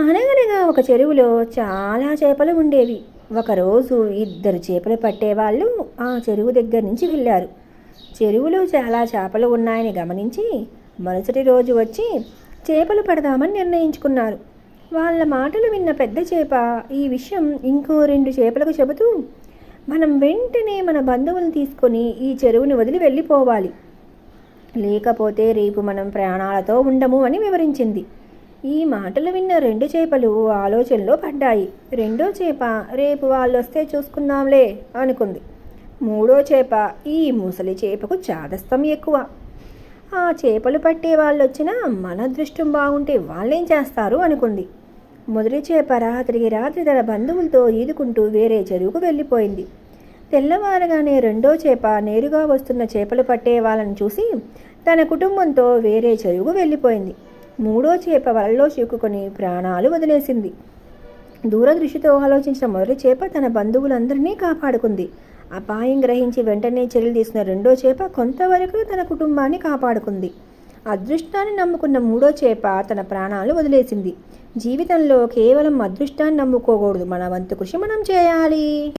అనగనగా ఒక చెరువులో చాలా చేపలు ఉండేవి. ఒకరోజు ఇద్దరు చేపలు పట్టేవాళ్ళు ఆ చెరువు దగ్గర నుంచి వెళ్ళారు. చెరువులో చాలా చేపలు ఉన్నాయని గమనించి మరుసటి రోజు వచ్చి చేపలు పడదామని నిర్ణయించుకున్నారు. వాళ్ళ మాటలు విన్న పెద్ద చేప ఈ విషయం ఇంకో రెండు చేపలకు చెబుతూ మనం వెంటనే మన బంధువులను తీసుకొని ఈ చెరువుని వదిలి వెళ్ళిపోవాలి. లేకపోతే రేపు మనం ప్రాణాలతో ఉండము అని వివరించింది. ఈ మాటలు విన్న రెండు చేపలు ఆలోచనలో పడ్డాయి. రెండో చేప రేపు వాళ్ళు వస్తే చూసుకుందాంలే అనుకుంది. మూడో చేప ఈ ముసలి చేపకు చాదస్తం ఎక్కువ. ఆ చేపలు పట్టే వాళ్ళు వచ్చినా మన అదృష్టం బాగుంటే వాళ్ళేం చేస్తారు అనుకుంది. మొదటి చేప రాత్రికి రాత్రి తన బంధువులతో ఈదుకుంటూ వేరే చెరువుకు వెళ్ళిపోయింది. తెల్లవారగానే రెండో చేప నేరుగా వస్తున్న చేపలు పట్టే వాళ్ళని చూసి తన కుటుంబంతో వేరే చెరువుకు వెళ్ళిపోయింది. మూడో చేప వలలో చిక్కుకొని ప్రాణాలు వదిలేసింది. దూరదృష్టితో ఆలోచించిన మొదటి చేప తన బంధువులందరినీ కాపాడుకుంది. అపాయం గ్రహించి వెంటనే చర్యలు తీసుకున్న రెండో చేప కొంతవరకు తన కుటుంబాన్ని కాపాడుకుంది. అదృష్టాన్ని నమ్ముకున్న మూడో చేప తన ప్రాణాలు వదిలేసింది. జీవితంలో కేవలం అదృష్టాన్ని నమ్ముకోకూడదు. మన వంతు కృషి మనం చేయాలి.